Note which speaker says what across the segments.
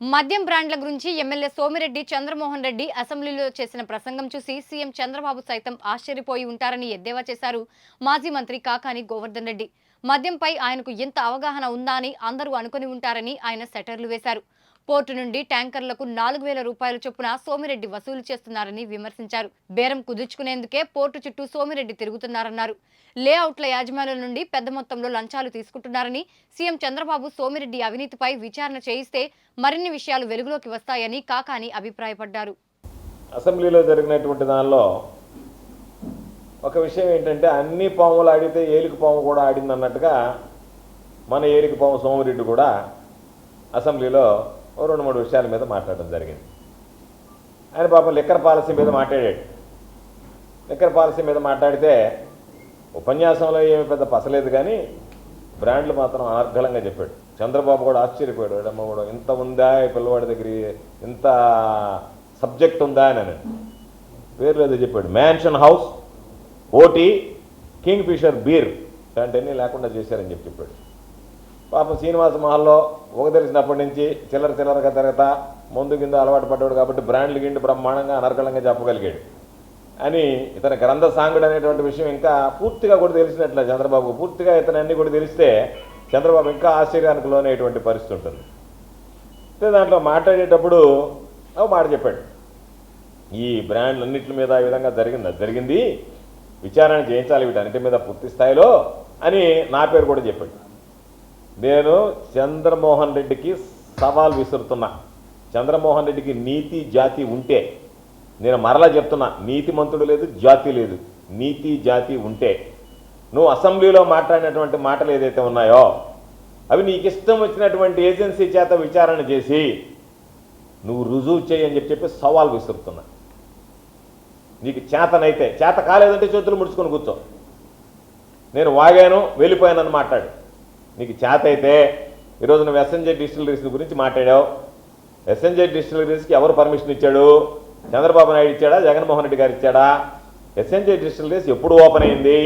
Speaker 1: మద్యం బ్రాండ్ల గురించి ఎమ్మెల్యే సోమిరెడ్డి చంద్రమోహన్ రెడ్డి అసెంబ్లీలో చేసిన ప్రసంగం చూసి సీఎం చంద్రబాబు సైతం ఆశ్చర్యపోయి ఉంటారని ఎద్దేవా చేశారు మాజీ మంత్రి కాకాని గోవర్ధన్ రెడ్డి. మద్యంపై ఆయనకు ఎంత అవగాహన ఉందా అని అందరూ అనుకుని ఉంటారని ఆయన సెటర్లు వేశారు. పోర్టు నుండి ట్యాంకర్లకు నాలుగు వేల రూపాయల చొప్పున సోమిరెడ్డి వసూలు చేస్తున్నారని విమర్శించారు. బేరం కుదుర్చుకునేందుకే పోర్టు చుట్టూ సోమిరెడ్డి తిరుగుతున్నారన్నారు. లేఅవుట్ల యాజమాన్యాల నుండి పెద్ద మొత్తంలో లంచాలు తీసుకుంటున్నారని సీఎం చంద్రబాబు సోమిరెడ్డి అవినీతిపై విచారణ చేయిస్తే మరిన్ని విషయాలు వెలుగులోకి వస్తాయని కాకాని అభిప్రాయపడ్డారు.
Speaker 2: అసెంబ్లీలో జరిగినటువంటి దానిలో ఒక విషయం ఏంటంటే అన్ని పాములు ఆడితే ఏలికి పాము కూడా ఆడింది అన్నట్టుగా మన ఏలికి పాము సోమిరెడ్డి కూడా అసెంబ్లీలో ఓ రెండు మూడు విషయాల మీద మాట్లాడడం జరిగింది. ఆయన పాపం లిక్కర్ పాలసీ మీద మాట్లాడాడు. లిక్కర్ పాలసీ మీద మాట్లాడితే ఉపన్యాసంలో ఏమి పెద్ద పసలేదు కానీ బ్రాండ్లు మాత్రం అనర్గళంగా చెప్పాడు. చంద్రబాబు కూడా ఆశ్చర్యపోయాడు. ఎడమ్మ కూడా ఇంత ఉందా? ఈ పిల్లవాడి దగ్గర ఇంత సబ్జెక్ట్ ఉందా? అని అని పేర్లు ఏదో చెప్పాడు. Mansion House OT Kingfisher beer ఇలాంటివన్నీ లేకుండా చేశారని చెప్పి చెప్పాడు. పాపం శ్రీనివాస మహల్లో ఒక తెలిసినప్పటి నుంచి చిల్లర చిల్లరగా తిరగతా ముందు కింద అలవాటు పడ్డాడు కాబట్టి బ్రాండ్లు గిండి బ్రహ్మాండంగా అనర్కలంగా చెప్పగలిగాడు అని ఇతని గ్రంథ సాంగుడు అనేటువంటి విషయం ఇంకా పూర్తిగా కూడా తెలిసినట్లే చంద్రబాబు పూర్తిగా ఇతను అన్ని కూడా తెలిస్తే చంద్రబాబు ఇంకా ఆశ్చర్యానికి లోనేటువంటి పరిస్థితి ఉంటుంది. అయితే దాంట్లో మాట్లాడేటప్పుడు ఒక మాట చెప్పాడు. ఈ బ్రాండ్లన్నింటి మీద ఆ విధంగా జరిగింది? అది జరిగింది. విచారణ చేయించాలి వీటన్నిటి మీద పూర్తి స్థాయిలో అని నా పేరు కూడా చెప్పాడు. నేను చంద్రమోహన్ రెడ్డికి సవాల్ విసురుతున్నా. చంద్రమోహన్ రెడ్డికి నీతి జాతి ఉంటే నేను మరలా చెప్తున్నా నీతిమంతుడు లేదు జాతి లేదు. నీతి జాతి ఉంటే. నువ్వు అసెంబ్లీలో మాట్లాడినటువంటి మాటలు ఏదైతే ఉన్నాయో అవి నీకు ఇష్టం వచ్చినటువంటి ఏజెన్సీ చేత విచారణ చేసి నువ్వు రుజువు చేయని చెప్పి చెప్పి సవాల్ విసురుతున్నా. నీకు చేతనైతే చేత కాలేదంటే చేతులు ముడుచుకొని కూర్చో. నేను వాగాను వెళ్ళిపోయానని మాట్లాడు. నీకు చేత అయితే ఈరోజు నువ్వు ఎస్ఎన్జే డిస్టిలరీస్ గురించి మాట్లాడావు. ఎస్ఎన్జే డిస్టిలరీస్కి ఎవరు పర్మిషన్ ఇచ్చాడు? చంద్రబాబు నాయుడు ఇచ్చాడా? జగన్మోహన్ రెడ్డి గారు ఇచ్చాడా? ఎస్ఎన్జే డిస్టిలరీస్ ఎప్పుడు ఓపెన్ అయింది?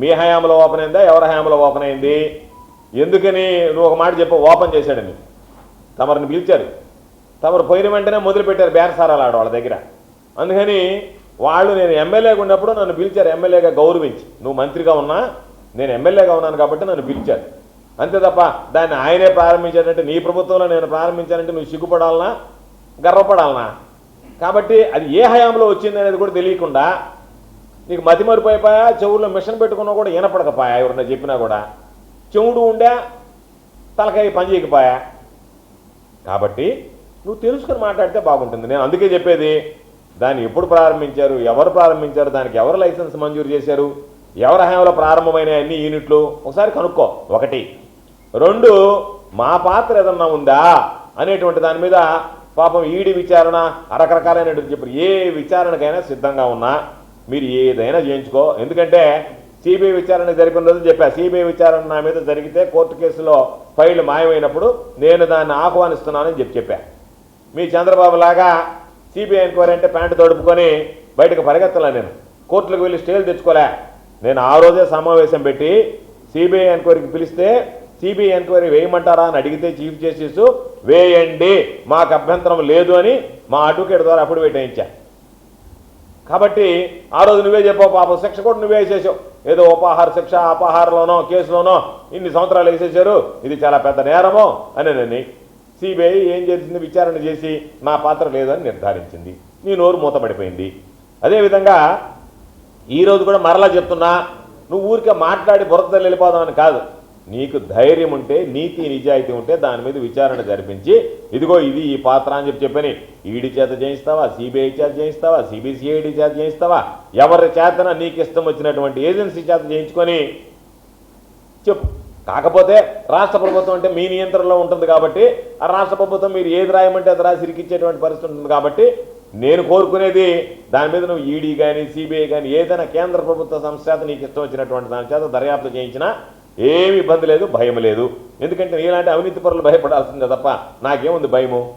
Speaker 2: మీ హయాంలో ఓపెన్ అయిందా? ఎవరి హయాంలో ఓపెన్ అయింది? ఎందుకని నువ్వు ఒక మాట చెప్పు ఓపెన్ చేశాడని. తమరిని పిలిచారు. తమరు పోయిన వెంటనే మొదలుపెట్టారు బేరసారాలు ఆడ వాళ్ళ దగ్గర. అందుకని వాళ్ళు నేను ఎమ్మెల్యేగా ఉన్నప్పుడు నన్ను పిలిచారు. ఎమ్మెల్యేగా గౌరవించి. నువ్వు మంత్రిగా ఉన్నా నేను ఎమ్మెల్యేగా ఉన్నాను కాబట్టి నన్ను పిలిచారు. అంతే తప్ప దాన్ని ఆయనే ప్రారంభించాడంటే నీ ప్రభుత్వంలో నేను ప్రారంభించానంటే నువ్వు సిగ్గుపడాలనా? గర్వపడాలనా? కాబట్టి అది ఏ హయాంలో వచ్చింది అనేది కూడా తెలియకుండా నీకు మతి మరిపోయిపోయా చెవుల్లో మిషన్ పెట్టుకున్నా కూడా వినపడకపోయా ఎవరన్నా చెప్పినా కూడా. చెవుడు ఉండే తలకాయ పని చేయకపోయా. కాబట్టి నువ్వు తెలుసుకొని మాట్లాడితే బాగుంటుంది. నేను అందుకే చెప్పేది దాన్ని ఎప్పుడు ప్రారంభించారు ఎవరు ప్రారంభించారు దానికి ఎవరు లైసెన్స్ మంజూరు చేశారు ఎవరి హయాంలో ప్రారంభమైన అన్ని యూనిట్లు ఒకసారి కనుక్కో ఒకటి. రెండు మా పాత్ర ఏదన్నా ఉందా? అనేటువంటి దాని మీద పాపం ఈడి విచారణ రకరకాలైనటువంటి చెప్పారు ఏ విచారణకైనా సిద్ధంగా ఉన్నా మీరు ఏదైనా చేయించుకో. ఎందుకంటే సిబిఐ విచారణ జరిపిన రోజు చెప్పా సిబిఐ విచారణ నా మీద జరిగితే కోర్టు కేసులో ఫైల్ మాయమైనప్పుడు నేను దాన్ని ఆహ్వానిస్తున్నానని చెప్పి చెప్పా. మీ చంద్రబాబు లాగా సిబిఐ ఎంక్వైరీ అంటే ప్యాంటు తడుపుకొని బయటకు పరిగెత్తలే నేను. కోర్టులకు వెళ్ళి స్టేలు తెచ్చుకోలే. నేను ఆ రోజే సమావేశం పెట్టి సిబిఐ ఎంక్వైరీకి పిలిస్తే సిబిఐ ఎంక్వైరీ వేయమంటారా అని అడిగితే చీఫ్ జస్టిస్ వేయండి మాకు అభ్యంతరం లేదు అని మా అడ్వకేట్ ద్వారా అప్పుడు వేయించా కాబట్టి ఆ రోజు నువ్వే చెప్పావు పాపం శిక్ష కూడా నువ్వే వేసేసావు. ఏదో ఉపాహార శిక్ష అపహారలోనో కేసులోనో ఇన్ని సంవత్సరాలు వేసేసారు ఇది చాలా పెద్ద నేరము అని నన్ను సిబిఐ ఏం చేసింది? విచారణ చేసి నా పాత్ర లేదని నిర్ధారించింది. నీ నోరు మూతపడిపోయింది. అదేవిధంగా ఈరోజు కూడా మరలా చెప్తున్నా నువ్వు ఊరికే మాట్లాడి బురద వెళ్ళిపోదామని కాదు. నీకు ధైర్యం ఉంటే నీతి నిజాయితీ ఉంటే దాని మీద విచారణ జరిపించి ఇదిగో ఇది ఈ పాత్ర అని చెప్పి చెప్పని ఈడీ చేత చేయిస్తావా సిబిఐ చేత చేయిస్తావా సిబిసిఐడి చేత చేయిస్తావా ఎవరి చేతన నీకు ఇష్టం వచ్చినటువంటి ఏజెన్సీ చేత చేయించుకొని చెప్పు. కాకపోతే రాష్ట్ర ప్రభుత్వం అంటే మీ నియంత్రణలో ఉంటుంది కాబట్టి ఆ రాష్ట్ర ప్రభుత్వం మీరు ఏది రాయమంటే అది రాసి ఇరికిచ్చేటువంటి పరిస్థితి ఉంటుంది కాబట్టి నేను కోరుకునేది దాని మీద నువ్వు ఈడీ కానీ సిబిఐ కానీ ఏదైనా కేంద్ర ప్రభుత్వ సంస్థ చేత నీకు ఇష్టం వచ్చినటువంటి దాని చేత దర్యాప్తు చేయించినా ఏమి ఇబ్బంది లేదు భయం లేదు. ఎందుకంటే నీలాంటి అవినీతి పరులు భయపడాల్సిందే తప్ప నాకేముంది భయము?